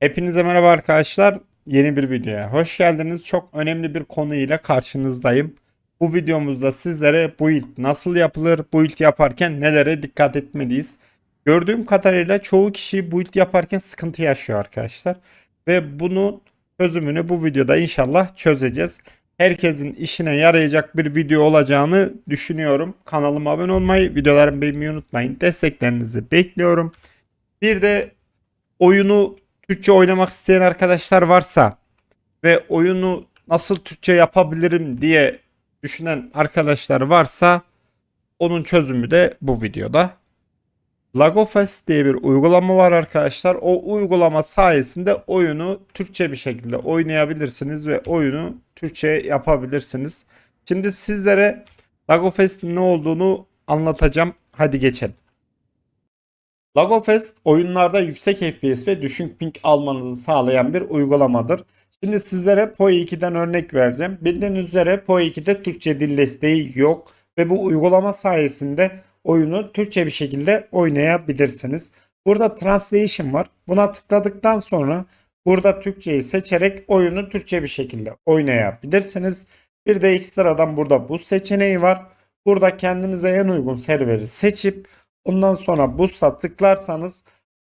Hepinize merhaba arkadaşlar. Yeni bir videoya hoş geldiniz. Çok önemli bir konu ile karşınızdayım. Bu videomuzda sizlere build nasıl yapılır, build yaparken nelere dikkat etmeliyiz. Gördüğüm kadarıyla çoğu kişi build yaparken sıkıntı yaşıyor arkadaşlar. Ve bunun çözümünü bu videoda inşallah çözeceğiz. Herkesin işine yarayacak bir video olacağını düşünüyorum. Kanalıma abone olmayı, videolarımı beğenmeyi unutmayın. Desteklerinizi bekliyorum. Bir de oyunu Türkçe oynamak isteyen arkadaşlar varsa ve oyunu nasıl Türkçe yapabilirim diye düşünen arkadaşlar varsa onun çözümü de bu videoda. Lagofest diye bir uygulama var arkadaşlar. O uygulama sayesinde oyunu Türkçe bir şekilde oynayabilirsiniz ve oyunu Türkçe yapabilirsiniz. Şimdi sizlere Lagofest'in ne olduğunu anlatacağım. Hadi geçelim. Lagofest oyunlarda yüksek FPS ve düşük ping almanızı sağlayan bir uygulamadır. Şimdi sizlere PoE 2'den örnek vereceğim. Bildiğiniz üzere PoE 2'de Türkçe dil desteği yok ve bu uygulama sayesinde oyunu Türkçe bir şekilde oynayabilirsiniz. Burada translation var. Buna tıkladıktan sonra burada Türkçeyi seçerek oyunu Türkçe bir şekilde oynayabilirsiniz. Bir de ekstradan burada bu seçeneği var. Burada kendinize en uygun serveri seçip Ondan sonra Boost'a tıklarsanız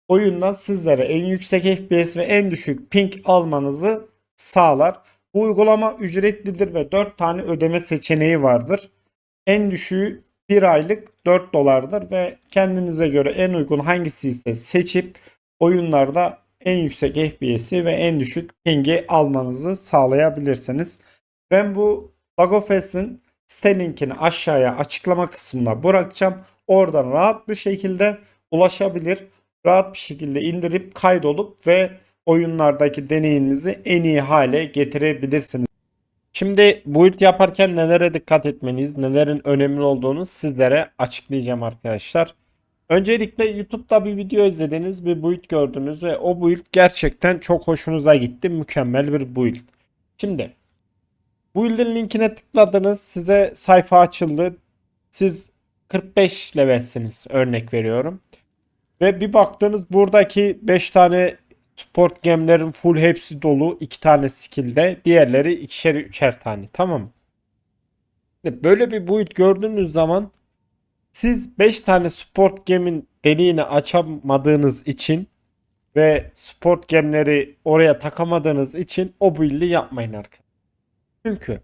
oyundan sizlere en yüksek FPS ve en düşük ping almanızı sağlar. Bu uygulama ücretlidir ve 4 tane ödeme seçeneği vardır. En düşüğü 1 aylık 4 dolardır ve kendinize göre en uygun hangisi ise seçip oyunlarda en yüksek FPS'i ve en düşük ping'i almanızı sağlayabilirsiniz. Ben bu Lagofest'in site linkini aşağıya açıklama kısmına bırakacağım. Oradan rahat bir şekilde ulaşabilir. Rahat bir şekilde indirip kaydolup ve oyunlardaki deneyiminizi en iyi hale getirebilirsiniz. Şimdi build yaparken nelere dikkat etmeniz, nelerin önemli olduğunu sizlere açıklayacağım arkadaşlar. Öncelikle YouTube'da bir video izlediniz, bir build gördünüz ve o build gerçekten çok hoşunuza gitti. Mükemmel bir build. Şimdi build'in linkine tıkladınız, size sayfa açıldı. Siz 45 levelsiniz örnek veriyorum. Ve bir baktınız buradaki 5 tane sport gemlerin full hepsi dolu. 2 tane skill'de. Diğerleri ikişer üçer tane. Tamam mı? Böyle bir build gördüğünüz zaman siz 5 tane sport gemin deliğini açamadığınız için ve sport gemleri oraya takamadığınız için o build'i yapmayın arkadaşlar. Çünkü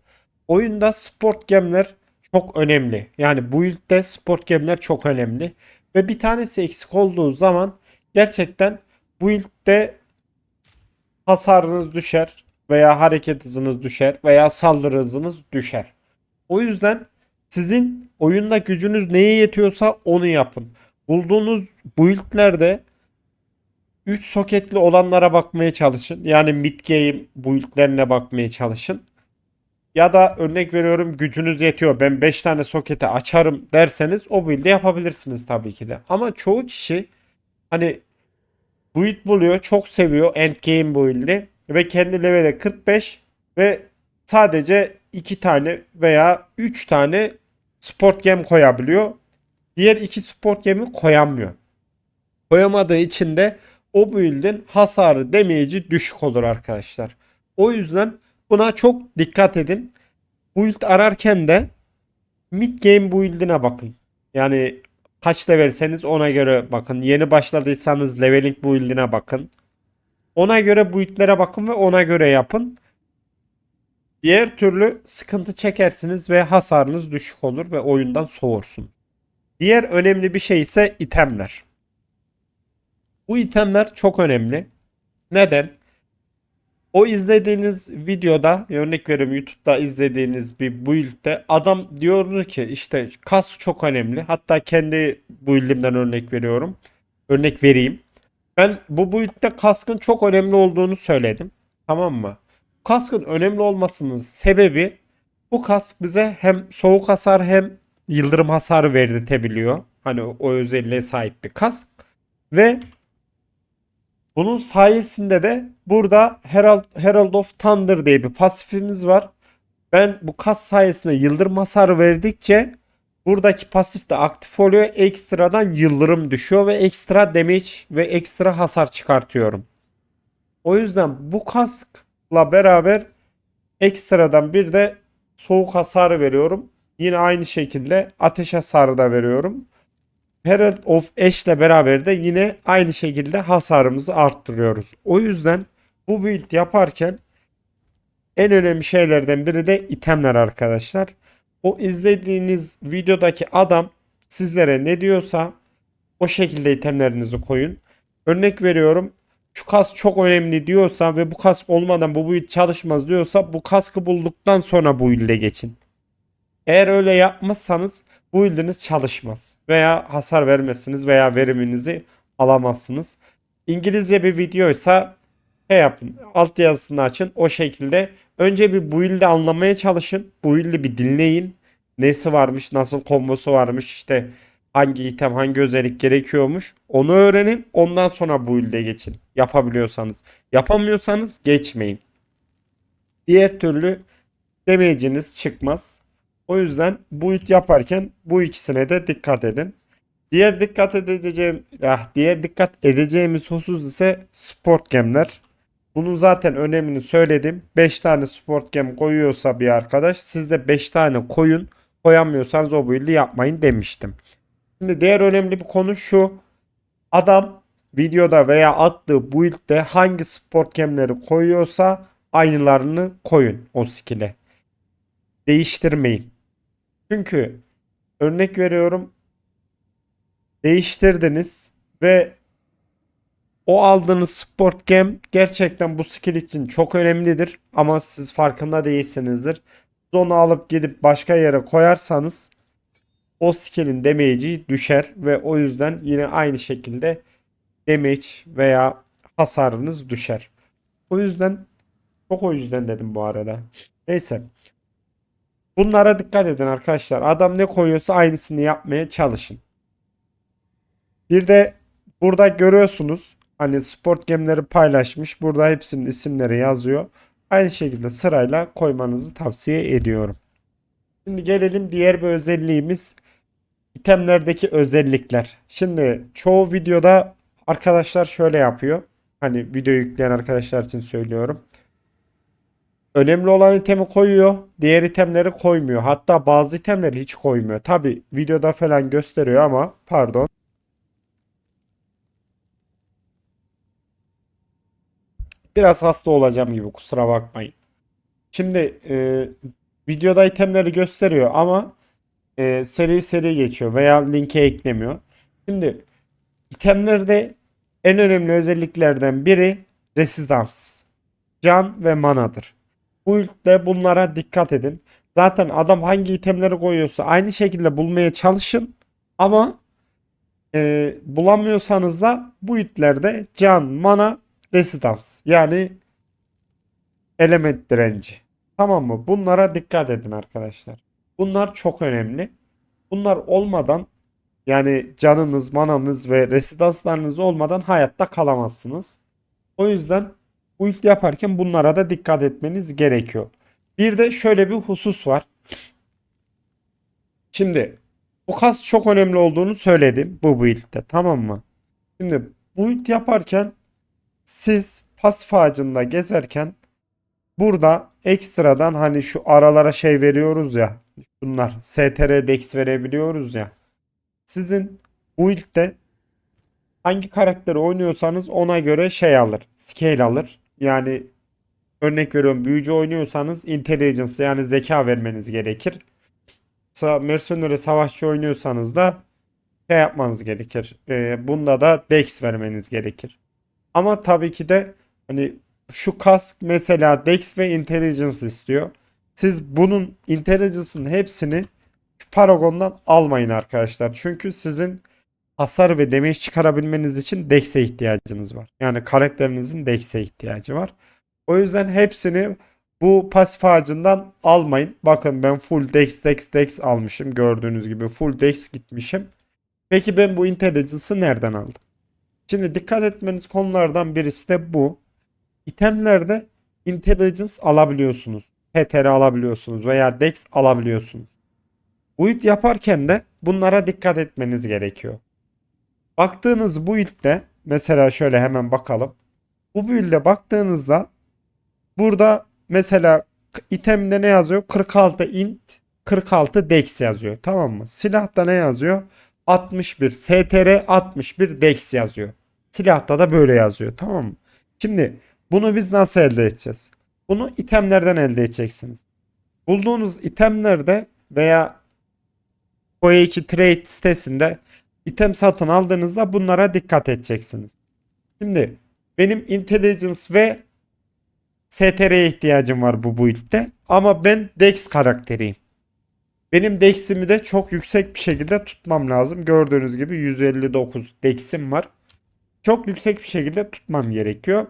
oyunda sport gemler çok önemli. Yani bu ilkte sport gemler çok önemli. Ve bir tanesi eksik olduğu zaman gerçekten bu ilkte hasarınız düşer veya hareket hızınız düşer veya saldırı hızınız düşer. O yüzden sizin oyunda gücünüz neye yetiyorsa onu yapın. Bulduğunuz build'lerde 3 soketli olanlara bakmaya çalışın. Yani mid game build'lerine bakmaya çalışın. Ya da örnek veriyorum gücünüz yetiyor ben 5 tane soketi açarım derseniz o build'i yapabilirsiniz tabii ki de. Ama çoğu kişi hani build buluyor çok seviyor endgame build'i ve kendi leveli 45 ve sadece 2 tane veya 3 tane sport gem koyabiliyor. Diğer iki sport gemi koyamıyor. Koyamadığı için de o build'in hasarı demeyici düşük olur arkadaşlar. O yüzden Buna çok dikkat edin. Build ararken de mid game build'ine bakın. Yani kaç levelseniz ona göre bakın. Yeni başladıysanız leveling build'ine bakın. Ona göre build'lere bakın ve ona göre yapın. Diğer türlü sıkıntı çekersiniz ve hasarınız düşük olur ve oyundan soğursun. Diğer önemli bir şey ise itemler. Bu itemler çok önemli. Neden? O izlediğiniz videoda örnek veriyorum YouTube'da izlediğiniz bir build'de adam diyordu ki işte kas çok önemli. Hatta kendi build'imden örnek veriyorum. Örnek vereyim. Ben bu build'de kaskın çok önemli olduğunu söyledim. Tamam mı? Kaskın önemli olmasının sebebi bu kask bize hem soğuk hasar hem yıldırım hasarı verdirtebiliyor. Hani o özelliğe sahip bir kask. Ve bunun sayesinde de burada Herald, Herald of Thunder diye bir pasifimiz var. Ben bu kas sayesinde yıldırım hasarı verdikçe buradaki pasif de aktif oluyor. Ekstradan yıldırım düşüyor ve ekstra damage ve ekstra hasar çıkartıyorum. O yüzden bu kaskla beraber ekstradan bir de soğuk hasarı veriyorum. Yine aynı şekilde ateş hasarı da veriyorum. Herald of Ash'le beraber de yine aynı şekilde hasarımızı arttırıyoruz. O yüzden bu build yaparken en önemli şeylerden biri de itemler arkadaşlar. O izlediğiniz videodaki adam sizlere ne diyorsa o şekilde itemlerinizi koyun. Örnek veriyorum. Şu kask çok önemli diyorsa ve bu kask olmadan bu build çalışmaz diyorsa bu kaskı bulduktan sonra bu build'e geçin. Eğer öyle yapmazsanız bu build'iniz çalışmaz. Veya hasar vermezsiniz veya veriminizi alamazsınız. İngilizce bir videoysa şey yapın. Alt yazısını açın. O şekilde önce bir build'i anlamaya çalışın. Build'i bir dinleyin. Nesi varmış, nasıl kombosu varmış, işte hangi item, hangi özellik gerekiyormuş. Onu öğrenin. Ondan sonra build'e geçin. Yapabiliyorsanız. Yapamıyorsanız geçmeyin. Diğer türlü demeyiciniz çıkmaz. O yüzden build yaparken bu ikisine de dikkat edin. Diğer dikkat edeceğim, ah, diğer dikkat edeceğimiz husus ise sport gemler. Bunun zaten önemini söyledim. 5 tane sport gem koyuyorsa bir arkadaş siz de 5 tane koyun. Koyamıyorsanız o build'i yapmayın demiştim. Şimdi diğer önemli bir konu şu. Adam videoda veya attığı build'de hangi sport gemleri koyuyorsa aynılarını koyun o skill'e. Değiştirmeyin. Çünkü örnek veriyorum değiştirdiniz ve o aldığınız sport gem gerçekten bu skill için çok önemlidir ama siz farkında değilsinizdir. Siz Onu alıp gidip başka yere koyarsanız o skill'in damage'i düşer ve o yüzden yine aynı şekilde damage veya hasarınız düşer. O yüzden çok o yüzden dedim bu arada. Neyse. Bunlara dikkat edin arkadaşlar. Adam ne koyuyorsa aynısını yapmaya çalışın. Bir de burada görüyorsunuz hani sport gemleri paylaşmış. Burada hepsinin isimleri yazıyor. Aynı şekilde sırayla koymanızı tavsiye ediyorum. Şimdi gelelim diğer bir özelliğimiz itemlerdeki özellikler. Şimdi çoğu videoda arkadaşlar şöyle yapıyor. Hani video yükleyen arkadaşlar için söylüyorum. Önemli olan itemi koyuyor. Diğer itemleri koymuyor. Hatta bazı itemleri hiç koymuyor. Tabi videoda falan gösteriyor ama pardon. Biraz hasta olacağım gibi kusura bakmayın. Şimdi e, videoda itemleri gösteriyor ama e, seri seri geçiyor veya linke eklemiyor. Şimdi itemlerde en önemli özelliklerden biri resistans. Can ve manadır. Bu ilkte bunlara dikkat edin. Zaten adam hangi itemleri koyuyorsa aynı şekilde bulmaya çalışın. Ama e, bulamıyorsanız da bu itlerde can, mana, resistans. Yani element direnci. Tamam mı? Bunlara dikkat edin arkadaşlar. Bunlar çok önemli. Bunlar olmadan yani canınız, mananız ve resistanslarınız olmadan hayatta kalamazsınız. O yüzden bu ilk yaparken bunlara da dikkat etmeniz gerekiyor. Bir de şöyle bir husus var. Şimdi bu kas çok önemli olduğunu söyledim bu build'de tamam mı? Şimdi build yaparken siz pasif ağacında gezerken burada ekstradan hani şu aralara şey veriyoruz ya bunlar STR Dex verebiliyoruz ya. Sizin build'de hangi karakteri oynuyorsanız ona göre şey alır. Scale alır. Yani örnek veriyorum büyücü oynuyorsanız intelligence yani zeka vermeniz gerekir. Mercenary savaşçı oynuyorsanız da şey yapmanız gerekir. Ee, bunda da dex vermeniz gerekir. Ama tabii ki de hani şu kask mesela dex ve intelligence istiyor. Siz bunun intelligence'ın hepsini Paragon'dan almayın arkadaşlar. Çünkü sizin hasar ve damage çıkarabilmeniz için Dex'e ihtiyacınız var. Yani karakterinizin Dex'e ihtiyacı var. O yüzden hepsini bu pasif ağacından almayın. Bakın ben full Dex Dex Dex almışım. Gördüğünüz gibi full Dex gitmişim. Peki ben bu intelligence'ı nereden aldım? Şimdi dikkat etmeniz konulardan birisi de bu. İtemlerde intelligence alabiliyorsunuz. PTR alabiliyorsunuz veya Dex alabiliyorsunuz. Build yaparken de bunlara dikkat etmeniz gerekiyor. Baktığınız bu ilkte mesela şöyle hemen bakalım. Bu build'e baktığınızda burada mesela itemde ne yazıyor? 46 int 46 dex yazıyor. Tamam mı? Silahta ne yazıyor? 61 str 61 dex yazıyor. Silahta da böyle yazıyor. Tamam mı? Şimdi bunu biz nasıl elde edeceğiz? Bunu itemlerden elde edeceksiniz. Bulduğunuz itemlerde veya Koe2 Trade sitesinde item satın aldığınızda bunlara dikkat edeceksiniz. Şimdi benim Intelligence ve STR'ye ihtiyacım var bu build'de. Ama ben Dex karakteriyim. Benim Dex'imi de çok yüksek bir şekilde tutmam lazım. Gördüğünüz gibi 159 Dex'im var. Çok yüksek bir şekilde tutmam gerekiyor.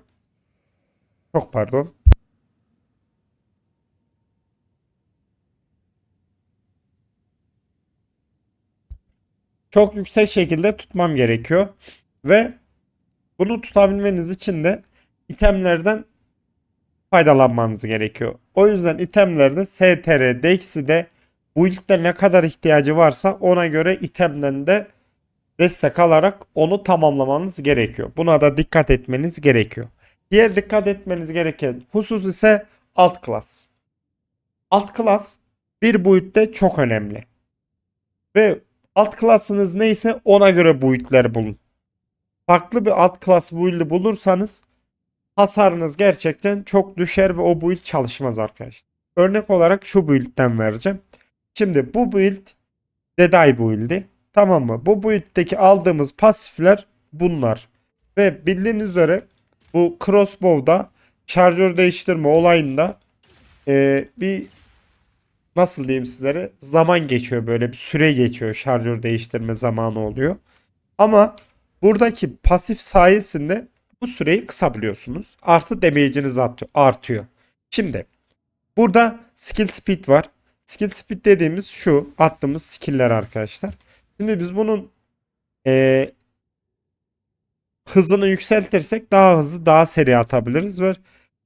Çok pardon. Çok yüksek şekilde tutmam gerekiyor. Ve bunu tutabilmeniz için de itemlerden faydalanmanız gerekiyor. O yüzden itemlerde STR, DX'i de bu ilkte ne kadar ihtiyacı varsa ona göre itemden de destek alarak onu tamamlamanız gerekiyor. Buna da dikkat etmeniz gerekiyor. Diğer dikkat etmeniz gereken husus ise alt klas. Alt klas bir boyutta çok önemli. Ve alt klasınız neyse ona göre boyutları bulun. Farklı bir alt klas build'i bulursanız hasarınız gerçekten çok düşer ve o build çalışmaz arkadaşlar. Örnek olarak şu build'den vereceğim. Şimdi bu build Deday build'i. Tamam mı? Bu build'deki aldığımız pasifler bunlar. Ve bildiğiniz üzere bu crossbow'da şarjör değiştirme olayında e, bir nasıl diyeyim sizlere zaman geçiyor böyle bir süre geçiyor şarjör değiştirme zamanı oluyor. Ama buradaki pasif sayesinde bu süreyi kısabiliyorsunuz. Artı damage'iniz artıyor. Şimdi burada skill speed var. Skill speed dediğimiz şu attığımız skill'ler arkadaşlar. Şimdi biz bunun e, hızını yükseltirsek daha hızlı daha seri atabiliriz ve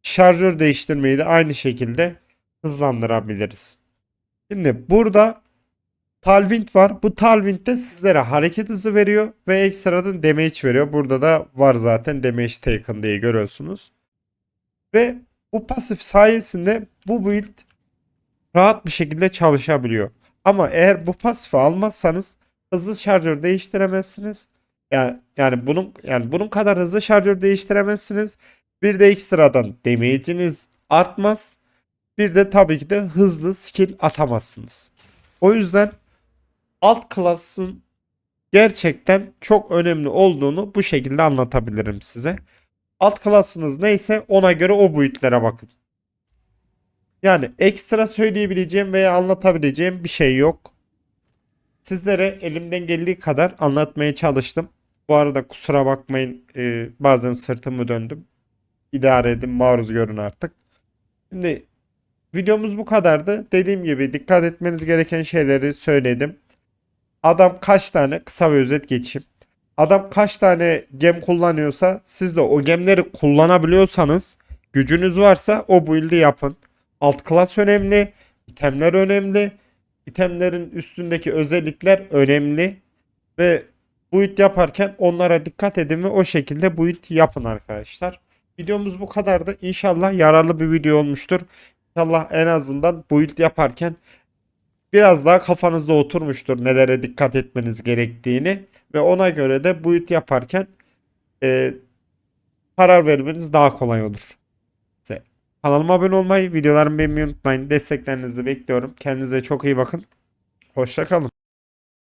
şarjör değiştirmeyi de aynı şekilde hızlandırabiliriz. Şimdi burada Talwind var. Bu Talwind de sizlere hareket hızı veriyor ve ekstradan damage veriyor. Burada da var zaten damage taken diye görüyorsunuz. Ve bu pasif sayesinde bu build rahat bir şekilde çalışabiliyor. Ama eğer bu pasifi almazsanız hızlı şarjör değiştiremezsiniz. Yani yani bunun yani bunun kadar hızlı şarjör değiştiremezsiniz. Bir de ekstradan damage'iniz artmaz. Bir de tabii ki de hızlı skill atamazsınız. O yüzden alt klasın gerçekten çok önemli olduğunu bu şekilde anlatabilirim size. Alt klasınız neyse ona göre o boyutlara bakın. Yani ekstra söyleyebileceğim veya anlatabileceğim bir şey yok. Sizlere elimden geldiği kadar anlatmaya çalıştım. Bu arada kusura bakmayın e, bazen sırtımı döndüm. İdare edin maruz görün artık. Şimdi videomuz bu kadardı. Dediğim gibi dikkat etmeniz gereken şeyleri söyledim. Adam kaç tane kısa ve özet geçeyim. Adam kaç tane gem kullanıyorsa siz de o gemleri kullanabiliyorsanız gücünüz varsa o build'i yapın. Alt klas önemli. itemler önemli. itemlerin üstündeki özellikler önemli. Ve build yaparken onlara dikkat edin ve o şekilde build yapın arkadaşlar. Videomuz bu kadardı. İnşallah yararlı bir video olmuştur. İnşallah en azından build yaparken biraz daha kafanızda oturmuştur nelere dikkat etmeniz gerektiğini ve ona göre de build yaparken e, karar vermeniz daha kolay olur. Kanalıma abone olmayı, videolarımı beğenmeyi unutmayın. Desteklerinizi bekliyorum. Kendinize çok iyi bakın. Hoşçakalın.